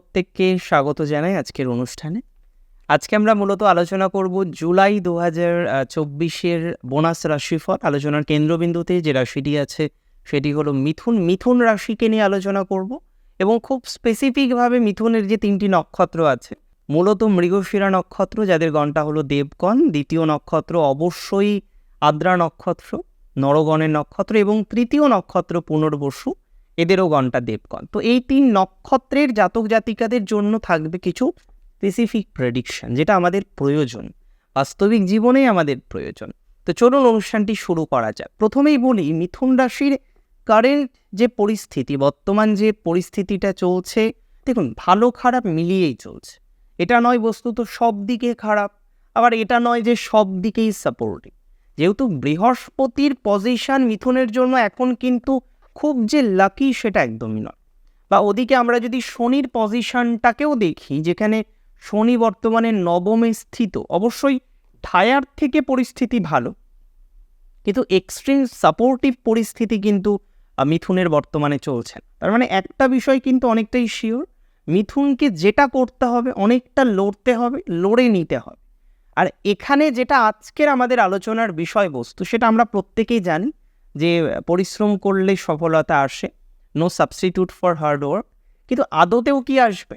প্রত্যেককে স্বাগত জানাই আজকের অনুষ্ঠানে। আজকে আমরা মূলত আলোচনা করব জুলাই দু হাজার চব্বিশের বোনাস রাশিফল আলোচনার কেন্দ্রবিন্দুতে যে রাশিটি আছে সেটি হলো মিথুন। মিথুন রাশিকে নিয়ে আলোচনা করব এবং খুব স্পেসিফিকভাবে মিথুনের যে তিনটি নক্ষত্র আছে, মূলত মৃগশিরা নক্ষত্র, যাদের গণটা হলো দেবগণ, দ্বিতীয় নক্ষত্র অবশ্যই আদ্রা নক্ষত্র, নরগণের নক্ষত্র এবং তৃতীয় নক্ষত্র পুনর্বসু। এদেরও গণটা দেবগণ। তো এই তিন নক্ষত্রের জাতক জাতিকাদের জন্য থাকবে কিছু স্পেসিফিক প্রেডিকশন যেটা আমাদের প্রয়োজন। বাস্তবিক জীবনেই আমাদের প্রয়োজন। তো চলুন অনুষ্ঠানটি শুরু করা যাক। প্রথমেই বলি, মিথুন রাশির কারেন্ট যে পরিস্থিতি, বর্তমান যে পরিস্থিতিটা চলছে, দেখুন, ভালো খারাপ মিলিয়েই চলছে। এটা নয় বস্তুত সব দিকে খারাপ, আবার এটা নয় যে সব দিকেই সাপোর্টিভ যেহেতু বৃহস্পতির পজিশন মিথুনের জন্য এখন কিন্তু খুব যে লাকি সেটা একদমই নয়। বা ওদিকে আমরা যদি শনির পজিশনটাকেও দেখি, যেখানে শনি বর্তমানে নবমে স্থিত, অবশ্যই ঠায়ার থেকে পরিস্থিতি ভালো। কিন্তু এক্সট্রিম সাপোর্টিভ পরিস্থিতি কিন্তু মিথুনের বর্তমানে চলছে। তার মানে একটা বিষয় কিন্তু অনেকটাই শিওর মিথুনকে যেটা করতে হবে, অনেকটা লড়তে হবে, লড়ে নিতে হবে। আর এখানে যেটা আজকের আমাদের আলোচনার বিষয়বস্তু, সেটা আমরা প্রত্যেকেই জানি যে পরিশ্রম করলে সফলতা আসে no substitute for hard work কিন্তু আদতেও কি আসবে?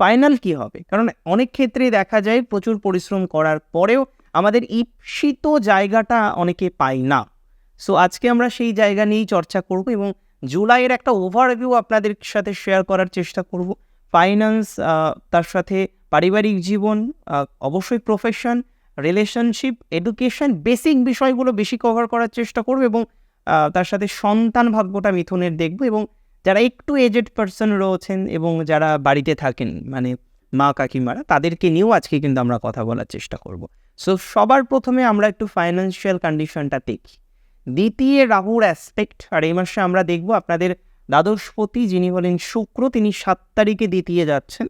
ফাইনাল কি হবে? কারণ অনেক ক্ষেত্রে দেখা যায় প্রচুর পরিশ্রম করার পরেও আমাদের ঈপ্সিত জায়গাটা অনেকে পাই না। সো আজকে আমরা সেই জায়গা নিয়েই চর্চা করব এবং জুলাইয়ের একটা ওভারভিউ আপনাদের সাথে শেয়ার করার চেষ্টা করব। ফাইন্যান্স তার সাথে পারিবারিক জীবন অবশ্যই প্রফেশন রিলেশনশিপ এডুকেশন বেসিক বিষয়গুলো বেশি কভার করার চেষ্টা করব এবং তার সাথে সন্তান ভাগ্যটা মিথুনের দেখব এবং যারা একটু এজেড পার্সন রয়েছেন এবং যারা বাড়িতে থাকেন মানে মা কাকিমারা, তাদেরকে নিয়েও আজকে কিন্তু আমরা কথা বলার চেষ্টা করব। সো সবার প্রথমে আমরা একটু ফাইন্যান্সিয়াল কন্ডিশনটা দেখি। দ্বিতীয় রাহুর অ্যাসপেক্ট আর এই মাসে আমরা দেখব আপনাদের দ্বাদশপতি যিনি হলেন শুক্র, তিনি সাত তারিখে দ্বিতীয় যাচ্ছেন।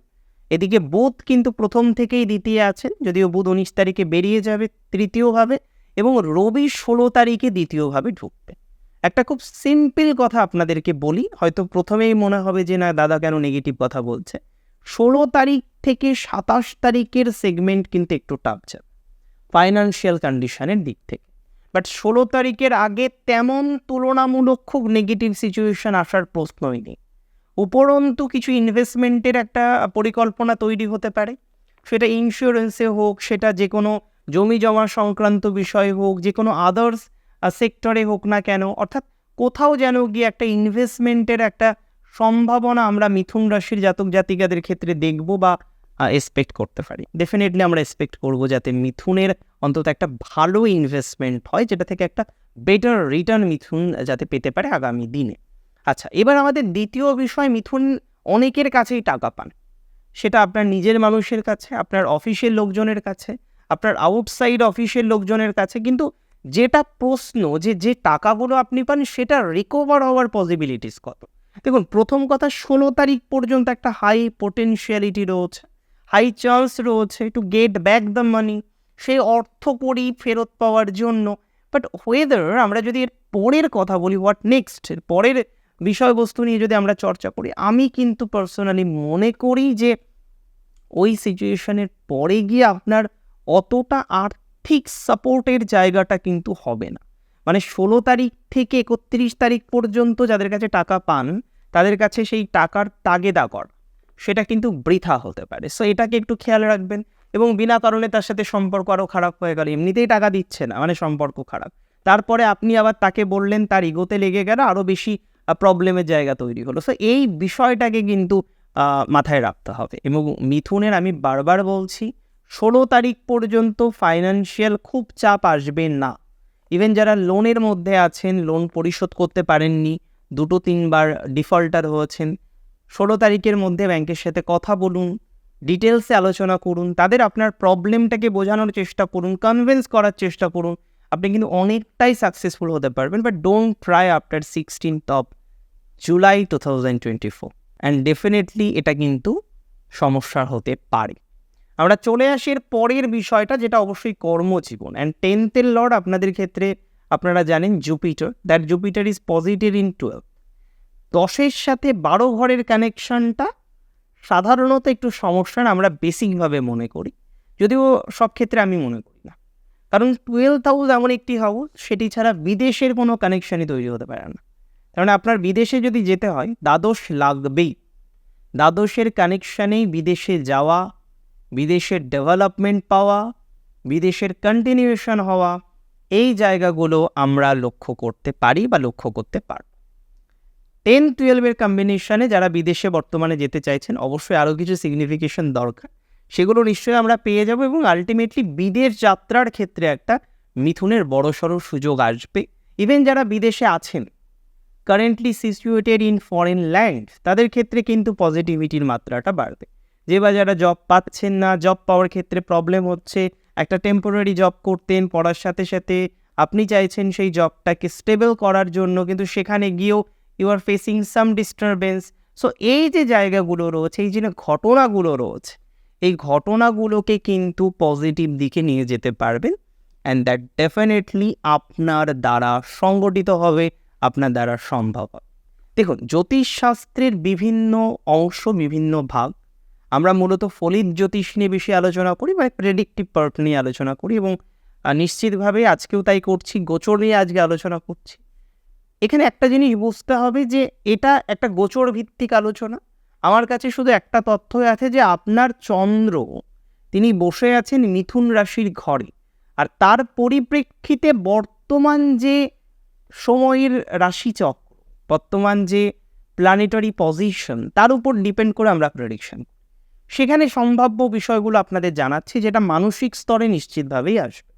এদিকে বুধ কিন্তু প্রথম থেকেই দ্বিতীয় আছেন, যদিও বুধ উনিশ তারিখে বেরিয়ে যাবে তৃতীয়ভাবে এবং রবি ষোলো তারিখে দ্বিতীয়ভাবে ঢুকবে একটা খুব সিম্পল কথা আপনাদেরকে বলি, হয়তো প্রথমেই মনে হবে যে, না, দাদা কেন নেগেটিভ কথা বলছে? ষোলো তারিখ থেকে সাতাশ তারিখের সেগমেন্ট কিন্তু একটু টাফ যাবে ফাইন্যান্সিয়াল কন্ডিশনের দিক থেকে। বাট ষোলো তারিখের আগে তেমন তুলনামূলক খুব নেগেটিভ সিচুয়েশন আসার প্রশ্নই নেই। উপরন্তু কিছু ইনভেস্টমেন্টের একটা পরিকল্পনা তৈরি হতে পারে। সেটা ইন্স্যুরেন্সে হোক, সেটা যে কোনো জমি জমা সংক্রান্ত বিষয় হোক যে কোনো আদার্স সেক্টরে হোক না কেন, অর্থাৎ কোথাও যেন গিয়ে একটা ইনভেস্টমেন্টের একটা সম্ভাবনা আমরা মিথুন রাশির জাতক জাতিকাদের ক্ষেত্রে দেখব বা এক্সপেক্ট করতে পারি। ডেফিনেটলি আমরা এক্সপেক্ট করব যাতে মিথুনের অন্তত একটা ভালো ইনভেস্টমেন্ট হয়, যেটা থেকে একটা বেটার রিটার্ন মিথুন যাতে পেতে পারে আগামী দিনে। আচ্ছা এবার আমাদের দ্বিতীয় বিষয়, মিথুন অনেকের কাছেই টাকা পান। সেটা আপনার নিজের মানুষের কাছে, আপনার অফিসের লোকজনের কাছে, আপনার আউটসাইড অফিসের লোকজনের কাছে, কিন্তু যেটা প্রশ্ন যে যে টাকাগুলো আপনি পান সেটা রিকভার হওয়ার পসিবিলিটিস কত? দেখুন, প্রথম কথা, ষোলো তারিখ পর্যন্ত একটা হাই পোটেনশিয়ালিটি রয়েছে হাই চান্স রয়েছে to get back the money সেই অর্থ করি ফেরত পাওয়ার জন্য। বাট ওয়েদার আমরা যদি এর পরের কথা বলি হোয়াট নেক্সট এর পরের বিষয়বস্তু নিয়ে যদি আমরা চর্চা করি, আমি কিন্তু পার্সোনালি মনে করি যে, ওই সিচুয়েশনের পরে গিয়ে আপনার অতটা আর্থিক সাপোর্টের জায়গাটা কিন্তু হবে না। মানে ষোলো তারিখ থেকে একত্রিশ তারিখ পর্যন্ত যাদের কাছে টাকা পান, তাদের কাছে সেই টাকার তাগেদা কর সেটা কিন্তু বৃথা হতে পারে। সো এটাকে একটু খেয়াল রাখবেন এবং বিনা কারণে তার সাথে সম্পর্ক আরও খারাপ হয়ে গেল। এমনিতেই টাকা দিচ্ছে না মানে সম্পর্ক খারাপ। তারপরে আপনি আবার তাকে বললেন, তার ইগোতে লেগে গেল আরও বেশি প্রবলেমের জায়গা তৈরি হলো। সো এই বিষয়টাকে কিন্তু মাথায় রাখতে হবে এবং মিথুনের আমি বারবার বলছি ষোলো তারিখ পর্যন্ত ফাইন্যান্সিয়াল খুব চাপ আসবে না। ইভেন যারা লোনের মধ্যে আছেন লোন পরিশোধ করতে পারেননি, দুটো তিনবার ডিফল্টার হয়েছেন, ষোলো তারিখের মধ্যে ব্যাংকের সাথে কথা বলুন ডিটেলসে আলোচনা করুন, তাদের আপনার প্রবলেমটাকে বোঝানোর চেষ্টা করুন কনভিন্স করার চেষ্টা করুন, আপনি কিন্তু অনেকটাই সাকসেসফুল হতে পারবেন but don't try after sixteenth of July two thousand twenty four and definitely এটা কিন্তু সমস্যা হতে পারে। আমরা চলে আসি এর পরের বিষয়টা, যেটা অবশ্যই কর্মজীবন। অ্যান্ড টেন্থের লর্ড আপনাদের ক্ষেত্রে আপনারা জানেন Jupiter that Jupiter is positive in twelve দশের সাথে বারো ঘরের কানেকশনটা সাধারণত একটু সমস্যার, আমরা বেসিকভাবে মনে করি। যদিও সব ক্ষেত্রে আমি মনে করি না। কারণ টুয়েলভ হাউস এমন একটি হাউস সেটি ছাড়া বিদেশের কোনো কানেকশানই তৈরি হতে পারে না। কারণ আপনার বিদেশে যদি যেতে হয়, দ্বাদশ লাগবেই। দ্বাদশের কানেকশানেই বিদেশে যাওয়া বিদেশের ডেভেলপমেন্ট পাওয়া, বিদেশের কন্টিনিউশন হওয়া, এই জায়গাগুলো আমরা লক্ষ্য করতে পারি বা লক্ষ্য করতে পারব। টেন টুয়েলভের কম্বিনেশনে যারা বিদেশে বর্তমানে যেতে চাইছেন, অবশ্যই আরও কিছু সিগনিফিকেশন দরকার। সেগুলো নিশ্চয়ই আমরা পেয়ে যাব এবং আলটিমেটলি বিদেশ যাত্রার ক্ষেত্রে একটা মিথুনের বড়সড় সুযোগ আসবে। ইভেন যারা বিদেশে আছেন currently situated in foreign land তাদের ক্ষেত্রে কিন্তু পজিটিভিটির মাত্রাটা বাড়বে। যে বা যারা জব পাচ্ছেন না জব পাওয়ার ক্ষেত্রে প্রবলেম হচ্ছে, একটা টেম্পোরারি জব করতেন, পড়ার সাথে সাথে আপনি চাইছেন সেই জবটাকে স্টেবল করার জন্য, কিন্তু সেখানে গিয়েও you are facing some disturbance so এই যে জায়গাগুলো রয়েছে, এই যে ঘটনাগুলো রয়েছে, এই ঘটনাগুলোকে কিন্তু পজিটিভ দিকে নিয়ে যেতে পারবেন অ্যান্ড দ্যাট ডেফিনেটলি আপনার দ্বারা সংগঠিত হবে, আপনার দ্বারা সম্ভব হবে। দেখুন, জ্যোতিষশাস্ত্রের বিভিন্ন অংশ, বিভিন্ন ভাগ আমরা মূলত ফলিত জ্যোতিষ নিয়ে বেশি আলোচনা করি মানে প্রেডিক্টিভ পার্ট নিয়ে আলোচনা করি এবং নিশ্চিতভাবে আজকেও তাই করছি, গোচর নিয়ে আজকে আলোচনা করছি। এখানে একটা জিনিস বুঝতে হবে যে এটা একটা গোচর ভিত্তিক আলোচনা। আমার কাছে শুধু একটা তথ্য আছে যে আপনার চন্দ্র, তিনি বসে আছেন মিথুন রাশির ঘরে। আর তার পরিপ্রেক্ষিতে বর্তমান যে সময়ের রাশিচক্র, বর্তমান যে প্ল্যানেটারি পজিশন তার উপর ডিপেন্ড করে আমরা প্রেডিকশন সেখানে সম্ভাব্য বিষয়গুলো আপনাদের জানাচ্ছি, যেটা মানসিক স্তরে নিশ্চিতভাবেই আসবে।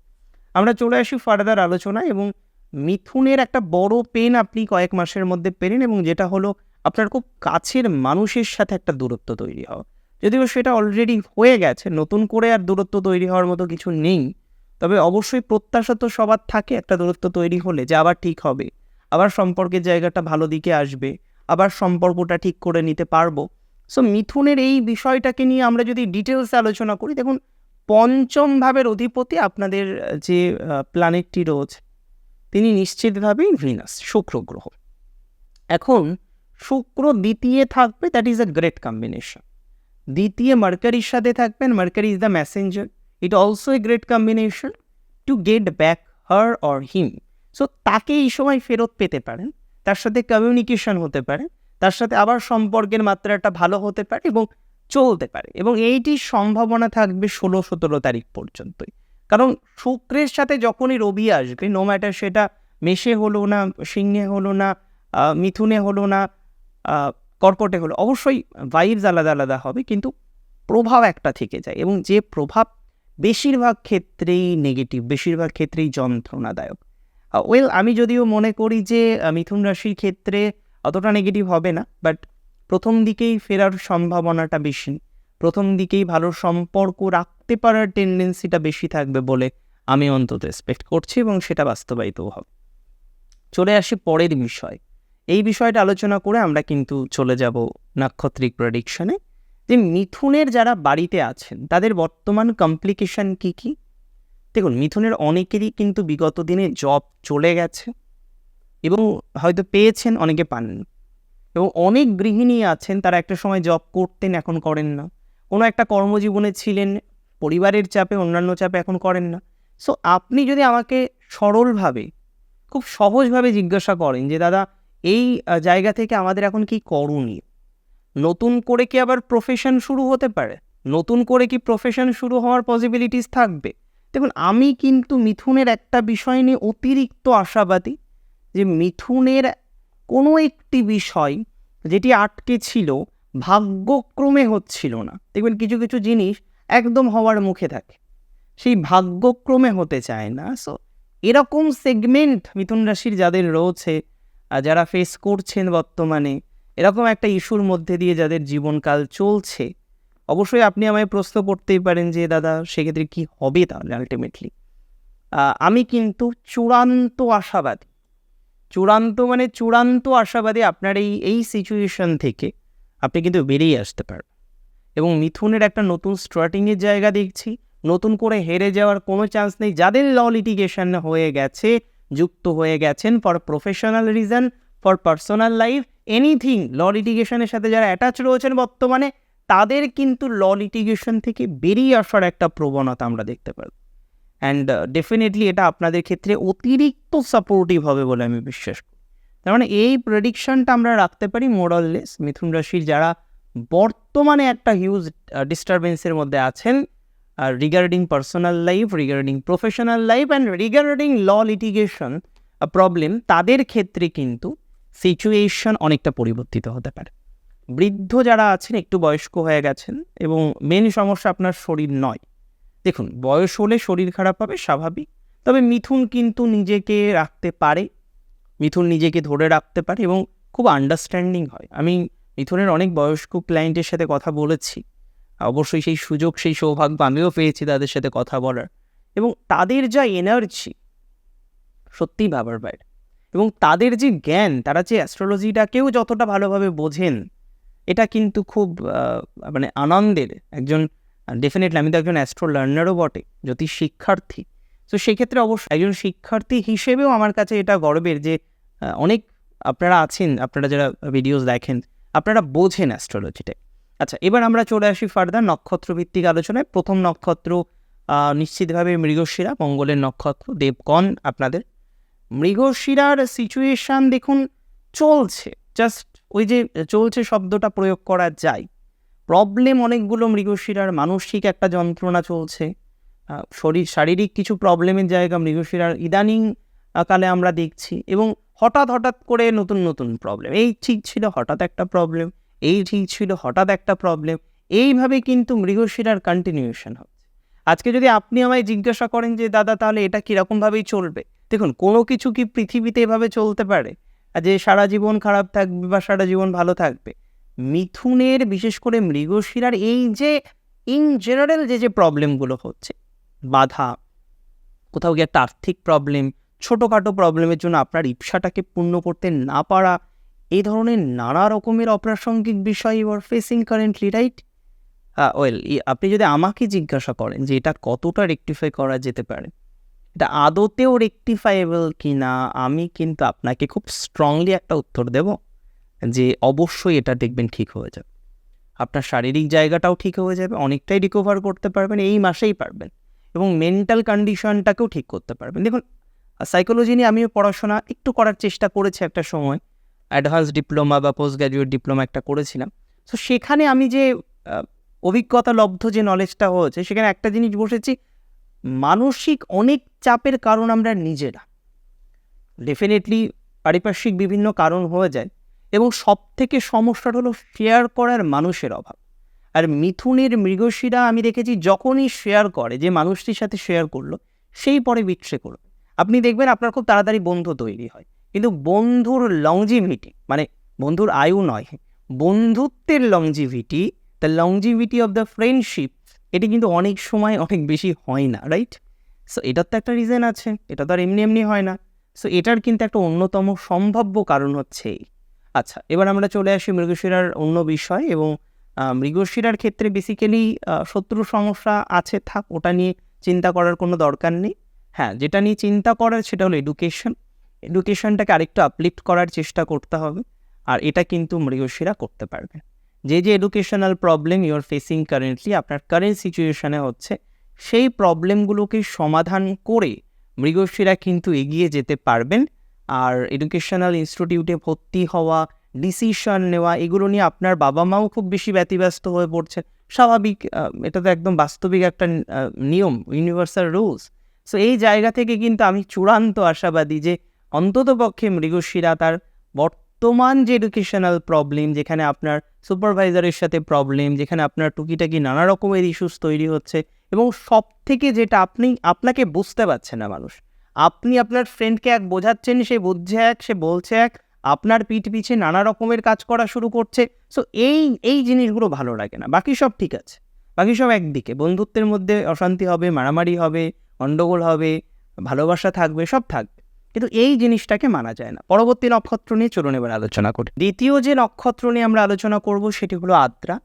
আমরা চলে আসি ফার্দার আলোচনা এবং মিথুনের একটা বড় পেন আপনি কয়েক মাসের মধ্যে পেলেন এবং যেটা হলো আপনার খুব কাছের মানুষের সাথে একটা দূরত্ব তৈরি হওয়া। যদিও সেটা অলরেডি হয়ে গেছে, নতুন করে আর দূরত্ব তৈরি হওয়ার মতো কিছু নেই, তবে অবশ্যই প্রত্যাশা তো সবার থাকে একটা দূরত্ব তৈরি হলে যে আবার ঠিক হবে, আবার সম্পর্কের জায়গাটা ভালো দিকে আসবে, আবার সম্পর্কটা ঠিক করে নিতে পারব। সো মিথুনের এই বিষয়টাকে নিয়ে আমরা যদি ডিটেলসে আলোচনা করি, দেখুন, পঞ্চম ভাবের অধিপতি আপনাদের যে প্ল্যানেটটি রয়েছে, তিনি নিশ্চিতভাবেই ভিনাস শুক্র গ্রহ। এখন, শুক্র দ্বিতীয় থাকবে that is a great combination দ্বিতীয় মার্কারির সাথে থাকবেন Mercury is the messenger it also a great combination to get back her or him so তাকে এই সময় ফেরত পেতে পারেন। তার সাথে কমিউনিকেশন হতে পারে। তার সাথে আবার সম্পর্কের মাত্রাটা ভালো হতে পারে এবং চলতে পারে এবং এইটির সম্ভাবনা থাকবে ষোলো সতেরো তারিখ পর্যন্তই। কারণ শুক্রের সাথে যখনই রবি আসবে নো ম্যাটার সেটা মেষে হলো না, সিংহে হলো না মিথুনে হলো না কর্কটে হলো, অবশ্যই ভাইবস আলাদা আলাদা হবে কিন্তু প্রভাব একটা থেকে যায় এবং যে প্রভাব বেশিরভাগ ক্ষেত্রেই নেগেটিভ বেশিরভাগ ক্ষেত্রেই যন্ত্রণাদায়ক। ওয়েল আমি যদিও মনে করি যে মিথুন রাশির ক্ষেত্রে অতটা নেগেটিভ হবে না বাট প্রথম দিকেই ফেরার সম্ভাবনাটা বেশি। প্রথম দিকেই ভালো সম্পর্ক রাখতে পারার টেন্ডেন্সিটা বেশি থাকবে বলে আমি অন্তত এক্সপেক্ট করছি এবং সেটা বাস্তবায়িতও হবে। চলে আসি পরের বিষয়। এই বিষয়টা আলোচনা করে আমরা কিন্তু চলে যাব নাক্ষত্রিক প্রেডিকশনে যে মিথুনের যারা বাড়িতে আছেন, তাদের বর্তমান কমপ্লিকেশন কী কী? দেখুন, মিথুনের অনেকেরই কিন্তু বিগত দিনে জব চলে গেছে। এবং হয়তো পেয়েছেন, অনেকে পাননি। এবং অনেক গৃহিণী আছেন, তারা একটা সময় জব করতেন, এখন করেন না। কোনো একটা কর্মজীবনে ছিলেন, পরিবারের চাপে, অন্যান্য চাপে এখন করেন না। সো আপনি যদি আমাকে সরলভাবে, খুব সহজভাবে জিজ্ঞাসা করেন যে, দাদা, এই জায়গা থেকে আমাদের এখন কি করণীয়? নতুন করে কি আবার প্রফেশন শুরু হতে পারে? নতুন করে কি প্রফেশন শুরু হওয়ার পসিবিলিটিস থাকবে? দেখুন, আমি কিন্তু মিথুনের একটা বিষয় নিয়ে অতিরিক্ত আশাবাদী। যে মিথুনের কোনো একটি বিষয় যেটি আটকে ছিল, ভাগ্যক্রমে হচ্ছিল না। দেখবেন কিছু কিছু জিনিস একদম হওয়ার মুখে থাকে। সেই ভাগ্যক্রমে হতে চায় না। সো এরকম সেগমেন্ট মিথুন রাশির যাদের রয়েছে যারা ফেস করছেন বর্তমানে, এরকম একটা ইস্যুর মধ্যে দিয়ে যাদের জীবনকাল চলছে, অবশ্যই আপনি আমায় প্রশ্ন করতেই পারেন যে, দাদা, সেক্ষেত্রে কী হবে তাহলে আলটিমেটলি আমি কিন্তু চূড়ান্ত আশাবাদী। চূড়ান্ত মানে চূড়ান্ত আশাবাদী আপনার এই এই সিচুয়েশন থেকে আপনি কিন্তু বেরিয়ে আসতে পারবেন। এবং মিথুনের একটা নতুন স্টার্টিংয়ের জায়গা দেখছি। নতুন করে হেরে যাওয়ার কোনো চান্স নেই। যাদের ল লিটিগেশন হয়ে গেছে, যুক্ত হয়ে গেছেন for professional reason for personal life anything law লিটিগেশনের সাথে যারা অ্যাটাচ রয়েছেন বর্তমানে, তাদের কিন্তু ল লিটিগেশন থেকে বেরিয়ে আসার একটা প্রবণতা আমরা দেখতে পারব। অ্যান্ড ডেফিনেটলি এটা আপনাদের ক্ষেত্রে অতিরিক্ত সাপোর্টিভ হবে বলে আমি বিশ্বাস করি। তার মানে এই প্রেডিকশনটা আমরা রাখতে পারি মোরাললেস মিথুন রাশির যারা বর্তমানে একটা হিউজ ডিস্টারবেন্সের মধ্যে আছেন regarding personal life regarding professional life and regarding law litigation problem তাদের ক্ষেত্রে কিন্তু সিচুয়েশন অনেকটা পরিবর্তিত হতে পারে। বৃদ্ধ যারা আছেন, একটু বয়স্ক হয়ে গেছেন এবং মেন সমস্যা আপনার শরীর নয়। দেখুন, বয়স হলে শরীর খারাপ হবে, স্বাভাবিক। তবে মিথুন কিন্তু নিজেকে রাখতে পারে। মিথুন নিজেকে ধরে রাখতে পারে এবং খুব আন্ডারস্ট্যান্ডিং হয়। আমি মিথুনের অনেক বয়স্ক ক্লায়েন্টের সাথে কথা বলেছি। অবশ্যই সেই সুযোগ, সেই সৌভাগ্য আমিও পেয়েছি তাদের সাথে কথা বলার। এবং তাদের যা এনার্জি সত্যিই ভাবার বাইরে এবং তাদের যে জ্ঞান, তারা যে অ্যাস্ট্রোলজিটাকেও যতটা ভালোভাবে বোঝেন, এটা কিন্তু খুব মানে আনন্দের একজন ডেফিনেটলি আমি তো একজন অ্যাস্ট্রো লার্নারও বটে, জ্যোতিষ শিক্ষার্থী। তো সেক্ষেত্রে অবশ্যই একজন শিক্ষার্থী হিসেবেও আমার কাছে এটা গর্বের যে অনেক আপনারা আছেন, আপনারা যারা ভিডিওস দেখেন, আপনারা বোঝেন অ্যাস্ট্রোলজিটাই আচ্ছা এবার আমরা চলে আসি ফার্দার নক্ষত্রভিত্তিক আলোচনায়। প্রথম নক্ষত্র নিশ্চিতভাবে মৃগশিরা, মঙ্গলের নক্ষত্র, দেবগণ আপনাদের। মৃগশিরার সিচুয়েশান দেখুন, চলছে জাস্ট ওই যে চলছে শব্দটা প্রয়োগ করা যায়। প্রবলেম অনেকগুলো মৃগশিরার মানসিক একটা যন্ত্রণা চলছে। শরীর, শারীরিক কিছু প্রবলেমের জায়গা মৃগশিরার ইদানিং কালে আমরা দেখছি এবং হঠাৎ হঠাৎ করে নতুন নতুন প্রবলেম এই ঠিক ছিল হঠাৎ একটা প্রবলেম এই ঠিক ছিল হঠাৎ একটা প্রবলেম এইভাবে কিন্তু মৃগশিরার কন্টিনিউশন হচ্ছে। আজকে যদি আপনি আমায় জিজ্ঞাসা করেন যে, দাদা, তাহলে এটা কীরকমভাবেই চলবে? দেখুন, কোনো কিছু কি পৃথিবীতে এভাবে চলতে পারে? যে, সারা জীবন খারাপ থাকবে বা সারা জীবন ভালো থাকবে? মিথুনের, বিশেষ করে মৃগশিরার এই যে ইন জেনারেল যে যে প্রবলেমগুলো হচ্ছে, বাধা, কোথাও গিয়ে একটা আর্থিক প্রবলেম ছোটোখাটো প্রবলেমের জন্য আপনার ইপসাটাকে পূর্ণ করতে না পারা, এই ধরনের নানা রকমের অপ্রাসঙ্গিক বিষয় you are facing currently right well আপনি যদি আমাকে জিজ্ঞাসা করেন যে এটা কতটা রেকটিফাই করা যেতে পারে, এটা আদতেও রেকটিফাইবল কি না আমি কিন্তু আপনাকে খুব স্ট্রংলি একটা উত্তর দেব। যে অবশ্যই এটা দেখবেন ঠিক হয়ে যাবে। আপনার শারীরিক জায়গাটাও ঠিক হয়ে যাবে, অনেকটাই রিকভার করতে পারবেন, এই মাসেই পারবেন এবং মেন্টাল কন্ডিশনটাকেও ঠিক করতে পারবেন। দেখুন সাইকোলজি নিয়ে আমিও পড়াশোনা একটু করার চেষ্টা করেছি একটা সময় অ্যাডভান্স ডিপ্লোমা বা পোস্ট গ্র্যাজুয়েট ডিপ্লোমা একটা করেছিলাম। তো সেখানে আমি যে অভিজ্ঞতা লব্ধ যে নলেজটা হয়েছে, সেখানে একটা জিনিস বসেছি, মানসিক অনেক চাপের কারণ আমরা নিজেরা। ডেফিনেটলি পারিপার্শ্বিক বিভিন্ন কারণ হয়ে যায় এবং সব থেকে সমস্যাটা হলো শেয়ার করার মানুষের অভাব। আর মিথুনের মৃগশিরা আমি দেখেছি যখনই শেয়ার করে, যে মানুষটির সাথে শেয়ার করল, সেই পরে বিট্রে করবে আপনি দেখবেন আপনার খুব তাড়াতাড়ি বন্ধু তৈরি হয়। কিন্তু বন্ধুর লংজিভিটি মানে বন্ধুর আয়ু নয়, বন্ধুত্বের longevity the longevity of the friendship এটি কিন্তু অনেক সময় অনেক বেশি হয় না রাইট সো এটার তো একটা রিজন আছে, এটা তো আর এমনি এমনি হয় না। সো এটার কিন্তু একটা অন্যতম সম্ভাব্য কারণ হচ্ছে এই। আচ্ছা এবার আমরা চলে আসি মৃগশিরার অন্য বিষয় এবং মৃগশিরার ক্ষেত্রে বেসিক্যালি শত্রু সমস্যা আছে, থাক, ওটা নিয়ে চিন্তা করার কোনো দরকার নেই। হ্যাঁ যেটা নিয়ে চিন্তা করার সেটা হলো এডুকেশন এডুকেশনটাকে আরেকটু আপলিফ্ট করার চেষ্টা করতে হবে, আর এটা কিন্তু মৃগশিরা করতে পারবে। যে যে educational problem your facing currently আপনার কারেন্ট সিচুয়েশনে হচ্ছে, সেই প্রবলেমগুলোকে সমাধান করে মৃগশিরা কিন্তু এগিয়ে যেতে পারবেন। আর এডুকেশনাল ইনস্টিটিউটে ভর্তি হওয়া ডিসিশন নেওয়া, এগুলো নিয়ে আপনার বাবা মাও খুব বেশি ব্যতিব্যস্ত হয়ে পড়ছে স্বাভাবিক এটা তো একদম বাস্তবিক একটা নিয়ম ইউনিভার্সাল রুলস সো এই জায়গা থেকে কিন্তু আমি চূড়ান্ত আশাবাদী যে অন্ততপক্ষে মৃগশিরা তার বর্তমান যে এডুকেশনাল প্রবলেম যেখানে আপনার সুপারভাইজারের সাথে প্রবলেম যেখানে আপনার টুকিটাকি নানা রকমের ইস্যুস তৈরি হচ্ছে এবং সব থেকে যেটা আপনি, আপনাকে বুঝতে পারছে না মানুষ আপনি আপনার ফ্রেন্ডকে এক বোঝাচ্ছেন, সে বুঝছে এক, সে বলছে এক, আপনার পিঠ পিছে নানা রকমের কাজ করা শুরু করছে। সো এই এই জিনিসগুলো ভালো লাগে না। বাকি সব ঠিক আছে। বাকি সব একদিকে। বন্ধুত্বের মধ্যে অশান্তি হবে, মারামারি হবে গণ্ডগোল হবে, ভালোবাসা থাকবে, সব থাকবে কিন্তু এই জিনিসটাকে মানা যায় না। পরবর্তী নক্ষত্র নিয়ে চলুন এবার আলোচনা করি। দ্বিতীয় যে নক্ষত্র নিয়ে আমরা আলোচনা করব, সেটি হলো আদ্রা।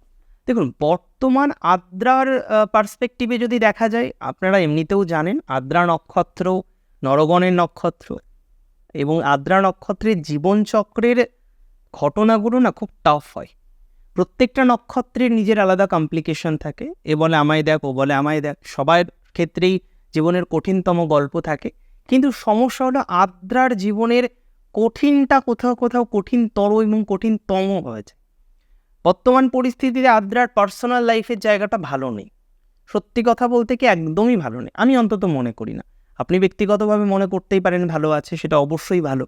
দেখুন, বর্তমান আদ্রার পার্সপেক্টিভে যদি দেখা যায়, আপনারা এমনিতেও জানেন, আদ্রা নক্ষত্র নরগণের নক্ষত্র এবং আদ্রা নক্ষত্রের জীবনচক্রের ঘটনাগুলো না খুব টাফ হয়। প্রত্যেকটা নক্ষত্রের নিজের আলাদা কমপ্লিকেশন থাকে। এ বলে আমায় দেখ, ও বলে আমায় দেখ। সবার ক্ষেত্রেই জীবনের কঠিনতম গল্প থাকে। কিন্তু সমস্যা হলো আদ্রার জীবনের কঠিনটা কোথাও কোথাও কঠিনতর এবং কঠিনতম হয়েছে বর্তমান পরিস্থিতিতে আদ্রার পার্সোনাল লাইফের জায়গাটা ভালো নেই। সত্যি কথা বলতে কি একদমই ভালো নেই। আমি অন্তত মনে করি না। আপনি ব্যক্তিগতভাবে মনে করতেই পারেন ভালো আছে, সেটা অবশ্যই ভালো।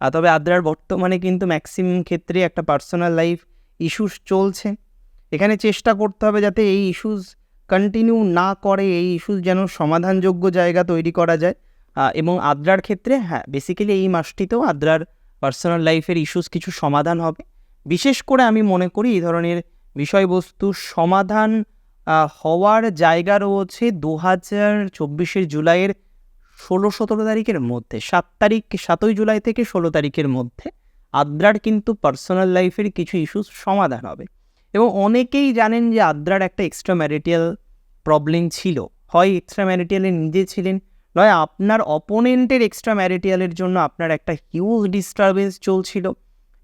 তবে আদ্রার বর্তমানে কিন্তু ম্যাক্সিমাম ক্ষেত্রে একটা পার্সোনাল লাইফ ইস্যুস চলছে। এখানে চেষ্টা করতে হবে যাতে এই ইস্যুস কন্টিনিউ না করে, এই ইস্যুস যেন সমাধানযোগ্য জায়গা তৈরি করা যায়। এবং আদ্রার ক্ষেত্রে হ্যাঁ বেসিক্যালি এই মাসটিতেও আদ্রার পার্সোনাল লাইফের ইস্যুস কিছু সমাধান হবে। বিশেষ করে আমি মনে করি এই ধরনের বিষয়বস্তু সমাধান হওয়ার জায়গা রয়েছে দু হাজার চব্বিশের জুলাইয়ের ষোলো সতেরো তারিখের মধ্যে, সাত তারিখ সাতই জুলাই থেকে ষোলো তারিখের মধ্যে আদ্রার কিন্তু পার্সোনাল লাইফের কিছু ইস্যুস সমাধান হবে। এবং অনেকেই জানেন যে আদ্রার একটা এক্সট্রা ম্যারিটিয়াল প্রবলেম ছিল। হয় এক্সট্রা ম্যারিটিয়ালে নিজে ছিলেন, নয় আপনার অপোনেন্টের এক্সট্রা ম্যারিটিয়ালের জন্য আপনার একটা হিউজ ডিস্টারবেন্স চলছিল।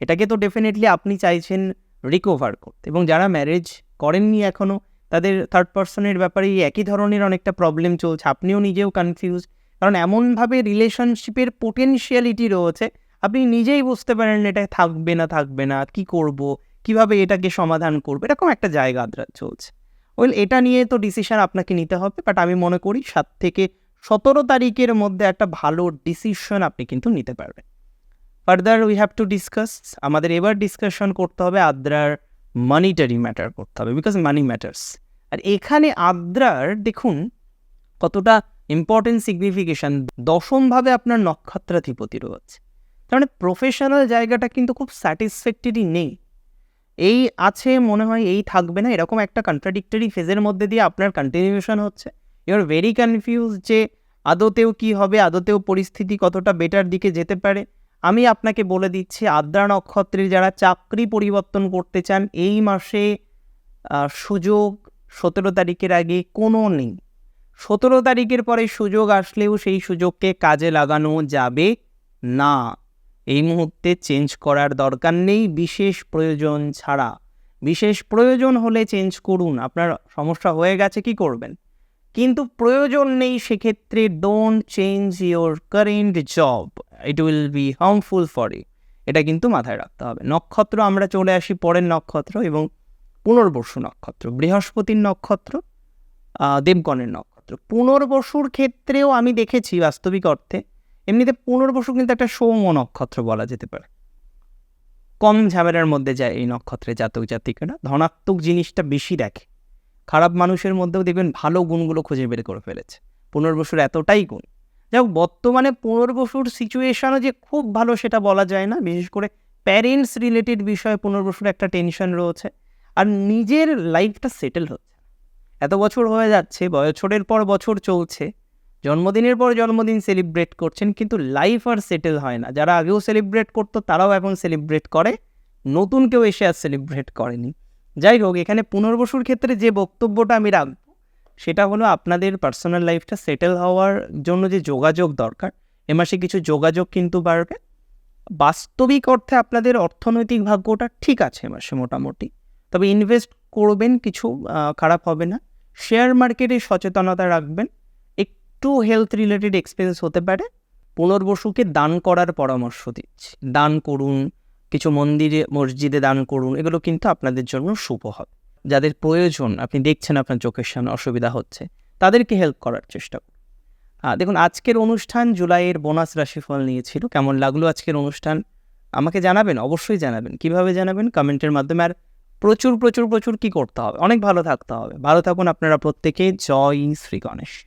এটাকে তো ডেফিনেটলি আপনি চাইছেন রিকভার করতে। এবং যারা ম্যারেজ করেননি এখনও তাদের থার্ড পার্সনের ব্যাপারে একই ধরনের অনেকটা প্রবলেম চলছে। আপনিও নিজেও কনফিউজ কারণ এমনভাবে রিলেশনশিপের পোটেনশিয়ালিটি রয়েছে, আপনি নিজেই বুঝতে পারেন এটা থাকবে না থাকবে না, কি করব, কীভাবে এটাকে সমাধান করব, এরকম একটা জায়গা আদ্রা চলছে। ওয়েল এটা নিয়ে তো ডিসিশন আপনাকে নিতে হবে বাট আমি মনে করি সাত থেকে সতেরো তারিখের মধ্যে একটা ভালো ডিসিশন আপনি কিন্তু নিতে পারবেন। Further we have to discuss আমাদের এবার ডিসকাশন করতে হবে আদ্রার মানিটারি ম্যাটার করতে হবে বিকজ মানি ম্যাটার্স আর এখানে আদ্রার, দেখুন, কতটা ইম্পর্টেন্ট সিগনিফিকেশান দশমভাবে আপনার নক্ষত্রাধিপতি রয়েছে। তার মানে প্রফেশনাল জায়গাটা কিন্তু খুব স্যাটিসফ্যাক্টরি নেই। এই আছে, মনে হয় এই থাকবে না, এরকম একটা কন্ট্রাডিক্টরি ফেজের মধ্যে দিয়ে আপনার কন্টিনিউশন হচ্ছে। ইউ আর ভেরি কনফিউজ যে আদতেও কি হবে, আদতেও পরিস্থিতি কতটা বেটার দিকে যেতে পারে। আমি আপনাকে বলে দিচ্ছি, আদ্রা নক্ষত্রের যারা চাকরি পরিবর্তন করতে চান, এই মাসে সুযোগ সতেরো তারিখের আগে কোনো নেই। সতেরো তারিখের পরে সুযোগ আসলেও সেই সুযোগকে কাজে লাগানো যাবে না। এই মুহূর্তে চেঞ্জ করার দরকার নেই, বিশেষ প্রয়োজন ছাড়া। বিশেষ প্রয়োজন হলে চেঞ্জ করুন, আপনার সমস্যা হয়ে গেছে, কি করবেন? কিন্তু প্রয়োজন নেই সেক্ষেত্রে don't change your current job it will be harmful for you এটা কিন্তু মাথায় রাখতে হবে। নক্ষত্র, আমরা চলে আসি পরের নক্ষত্র এবং পুনর্বসু নক্ষত্র, বৃহস্পতির নক্ষত্র দেবগণের নক্ষত্র। পুনর্বসুর ক্ষেত্রেও আমি দেখেছি বাস্তবিক অর্থে, এমনিতে পুনর্বসু কিন্তু একটা সৌম্য নক্ষত্র বলা যেতে পারে। কম ঝামেলার মধ্যে যায় এই নক্ষত্রে জাতক জাতিকেরা, ধনাত্মক জিনিসটা বেশি দেখে। খারাপ মানুষের মধ্যেও দেখবেন ভালো গুণগুলো খুঁজে বের করে ফেলেছে। পুনর্বসুর এতটাই গুণ। যাই বর্তমানে পুনর্বসুর সিচুয়েশনও যে খুব ভালো সেটা বলা যায় না, বিশেষ করে প্যারেন্টস রিলেটেড বিষয়ে পুনর্বসুর একটা টেনশন রয়েছে। আর নিজের লাইফটা সেটেল হচ্ছে। এত বছর হয়ে যাচ্ছে, বছরের পর বছর চলছে। জন্মদিনের পর জন্মদিন সেলিব্রেট করছেন কিন্তু লাইফ আর সেটেল হয় না। যারা আগেও সেলিব্রেট করতো, তারাও এখন সেলিব্রেট করে। নতুন কেউ এসে আর সেলিব্রেট করেনি। যাই হোক, এখানে পুনর্বসুর ক্ষেত্রে যে বক্তব্যটা আমি রাখব, সেটা হলো আপনাদের পার্সোনাল লাইফটা সেটেল হওয়ার জন্য যে যোগাযোগ দরকার, এ মাসে কিছু যোগাযোগ কিন্তু বাড়বে। বাস্তবিক অর্থে আপনাদের অর্থনৈতিক ভাগ্যটা ঠিক আছে এ মাসে মোটামুটি। তবে ইনভেস্ট করবেন, কিছু খারাপ হবে না। শেয়ার মার্কেটে সচেতনতা রাখবেন। একটু হেলথ রিলেটেড এক্সপেন্স হতে পারে। পুনর্বসুকে দান করার পরামর্শ দিচ্ছি। দান করুন, কিছু মন্দিরে, মসজিদে দান করুন, এগুলো কিন্তু আপনাদের জন্য শুভ হবে। যাদের প্রয়োজন, আপনি দেখছেন আপনার চোখের সামনে অসুবিধা হচ্ছে, তাদেরকে হেল্প করার চেষ্টা করুন। দেখুন, আজকের অনুষ্ঠান জুলাইয়ের বোনাস রাশিফল নিয়েছিল। কেমন লাগল আজকের অনুষ্ঠান? আমাকে জানাবেন, অবশ্যই জানাবেন। কীভাবে জানাবেন? কমেন্টের মাধ্যমে। আর প্রচুর প্রচুর প্রচুর কি করতে হবে? অনেক ভালো থাকতে হবে। ভালো থাকুন আপনারা প্রত্যেকে। জয় শ্রী গণেশ।